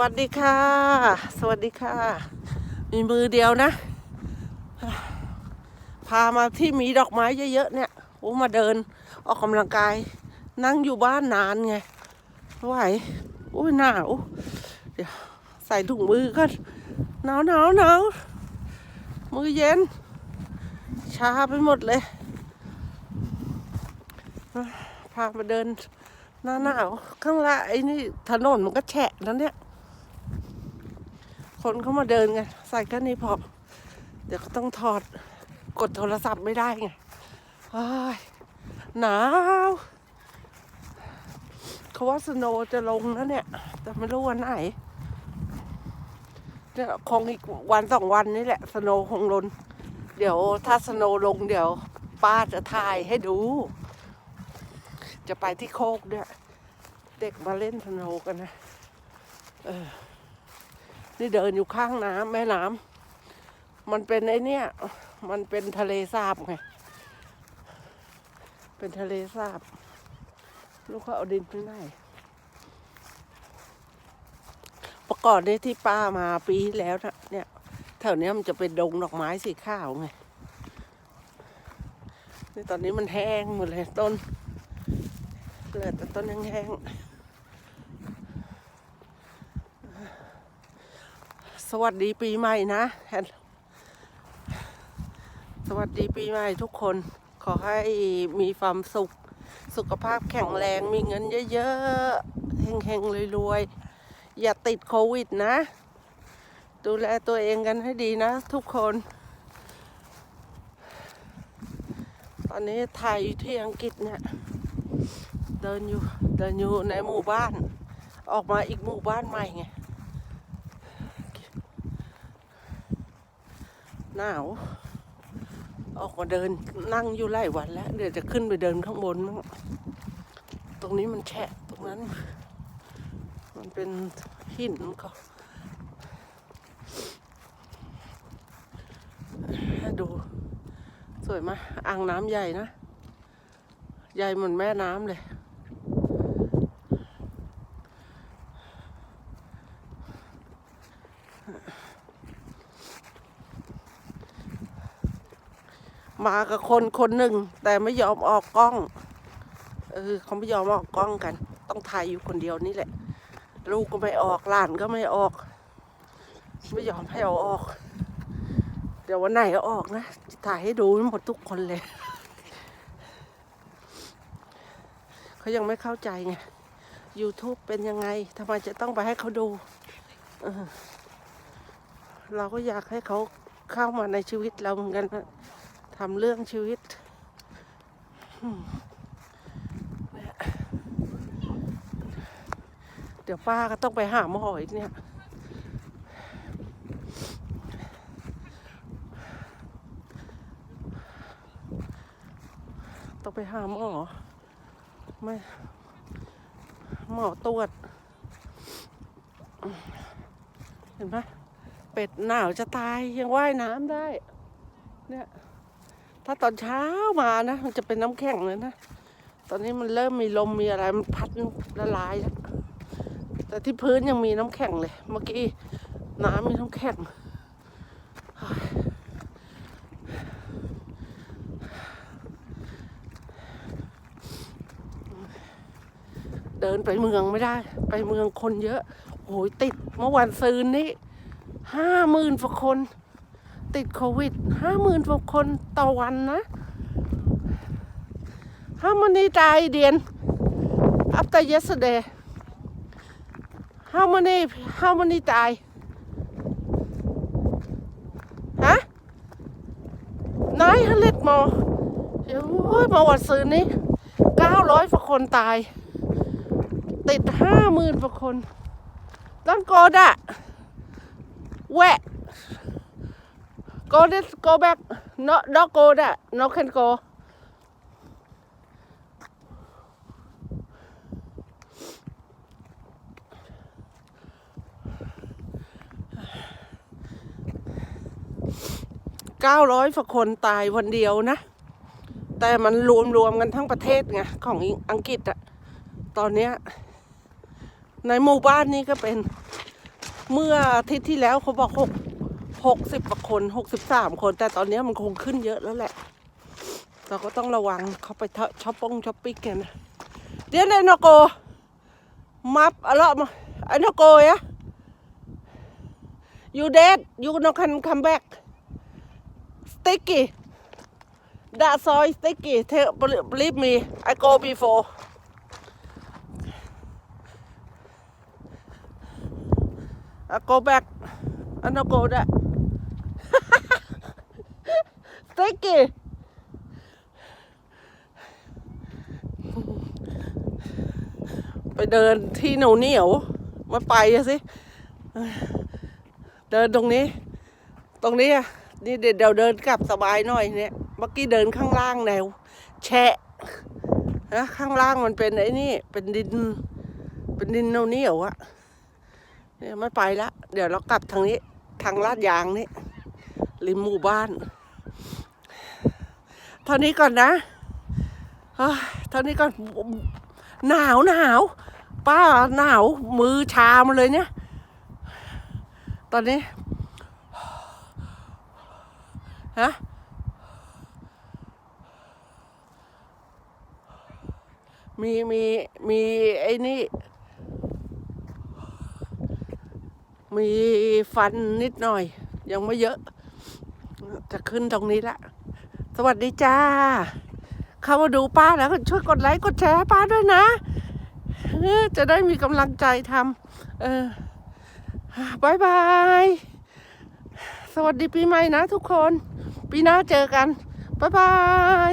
วัสดีค่ะ สวัสดีค่ะ มีมือเดียวนะ พามาที่มีดอกไม้เยอะๆเนี่ยโอ้มาเดินออกกำลังกาย นั่งอยู่บ้านนานไงไหวอุ้ยหนาวเดี๋ยวใส่ถุงมือก่อนหนาวหนาวหนาวมือเย็นชาไปหมดเลย พามาเดินหน้าหนาวข้างล่างไอ้นี่ถนนมันก็แฉะแล้วเนี่ย คนเขามาเดินไงใส่แค่นี้พอเดี๋ยวก็ต้องถอดกดโทรศัพท์ไม่ได้ไงหนาวเขาว่าสโนว์จะลงนะเนี่ย แต่ไม่รู้วันไหนเนี่ยคงอีกวันสองวันนี่แหละ สโนว์คงลน เดี๋ยวถ้าสโนว์ลงเดี๋ยว ป้าจะถ่ายให้ดู จะไปที่โคกด้วย เด็กมาเล่นสโนว์กันนะ เออ นี่เดินอยู่ข้างน้ำแม่น้ำมันเป็นไอเนี่ย มันเป็นทะเลสาบไง เป็นทะเลสาบ ลูกเขาเอาดินไปไหนประกอบนี้ที่ป้ามาปีแล้วนะเนี่ยแถวเนี้ยมันจะเป็นดงดอกไม้สีขาวไงนี่ตอนนี้มันแห้งหมดเลยต้นเหลือแต่ต้นแห้งๆ สวัสดีปีใหม่นะสวัสดีปีใหม่ทุกคน ขอให้มีความสุข สุขภาพแข็งแรง มีเงินเยอะๆ เฮงๆรวยๆ อย่าติดโควิดนะ ดูแลตัวเองกันให้ดีนะทุกคน ตอนนี้ไทยอยู่ที่อังกฤษเนี่ย เดินอยู่ เดินอยู่ในหมู่บ้าน ออกมาอีกหมู่บ้านใหม่ไง หนาว ออกมาเดินนั่งอยู่หลายวันแล้ว เดี๋ยวจะขึ้นไปเดินข้างบนมั้งตรงนี้มันแฉะตรงนั้น มันเป็นหินก็ดู สวยไหมอ่างน้ำใหญ่นะ ใหญ่เหมือนแม่น้ำเลย มากับคนคนหนึ่ง แต่ไม่ยอมออกกล้องเออเขาไม่ยอมออกกล้องกัน ต้องถ่ายอยู่คนเดียวนี่แหละ ลูกก็ไม่ออกหลานก็ไม่ออก ไม่ยอมให้เอาออก เดี๋ยววันไหนเอาออกนะถ่ายให้ดูหมดทุกคนเลยเขายังไม่เข้าใจไง YouTube เป็นยังไงทำไมจะต้องไปให้เขาดูเออเราก็อยากให้เขาเข้ามาในชีวิตเราเหมือนกันนะ ทำเรื่องชีวิตเนี่ยเดี๋ยวป้าก็ต้องไปหาหมออีกเนี่ย ต้องไปหาหมอ ไม่ หมอตรวจ เห็นไหมเป็ดหนาวจะตายยังว่ายน้ำได้ เนี่ย ถ้าตอนเช้ามานะ มันจะเป็นน้ำแข็งเลยนะ ตอนนี้มันเริ่มมีลมมีอะไร มันพัดละลายแล้วแต่ที่พื้นยังมีน้ำแข็งเลย เมื่อกี้น้ำมีน้ำแข็งเดินไปเมืองไม่ได้ ไปเมืองคนเยอะโอ้ยติดเมื่อวันซืนนี้ห้าหมื่นกว่าคน ติดโควิด ห้าหมื่นกว่าคนต่อวันนะ How many died Indian after yesterday? How many how many die? ฮะ nine hundred more เดี๋ยวโอ้ยมาวันซืนนี้เก้าร้อยกว่าคนตาย ติดห้าหมื่นกว่าคน Don't go that wet go this go back no not go that no can go เก้าร้อยกว่าคนตายวันเดียวนะ แต่มันรวมรวมกันทั้งประเทศไงของอังกฤษอะตอนเนี้ยในหมู่บ้านนี้ก็เป็น เมื่ออาทิตย์ที่แล้วเขาบอกหก หกสิบกว่าคนหกสิบสามคน แต่ตอนนี้มันคงขึ้นเยอะแล้วแหละ เราก็ต้องระวังเขาไปเถอะช้อปปงช้อปปิ้งกันนะเดี๋ยวเลยนโก มับอะไรมาไอ้นโกยะ you dead you no can come back sticky that soy sticky tell believe me I go before I go back I no go that sticky ไไปเดินที่เหนียวเหนียวๆมาไปอะสิ เดินตรงนี้ ตรงนี้อะนี่เดี๋ยวเดินกลับสบายหน่อยเนี่ย เมื่อกี้เดินข้างล่างแนว แฉะนะข้างล่างมันเป็นไอ้นี่ เป็นดิน เป็นดินเหนียวเหนียวๆอะเนี่ยไม่ไปละ เดี๋ยวเรากลับทางนี้ ทางลาดยางนี่ริมหมู่บ้าน เท่านี้ก่อนนะเท่านี้ก่อนหนาวหนาวป้าหนาวมือชามาเลยเนี่ย ตอนนี้ฮะมีมีมีไอ้นี่ มีฟันนิดหน่อย ยังไม่เยอะ จะขึ้นตรงนี้ละ สวัสดีจ้า เข้ามาดูป้าแล้วก็ช่วยกดไลค์กดแชร์ป้าด้วยนะ จะได้มีกำลังใจทำเออบายบาย สวัสดีปีใหม่นะทุกคน ปีหน้าเจอกันบ๊ายบาย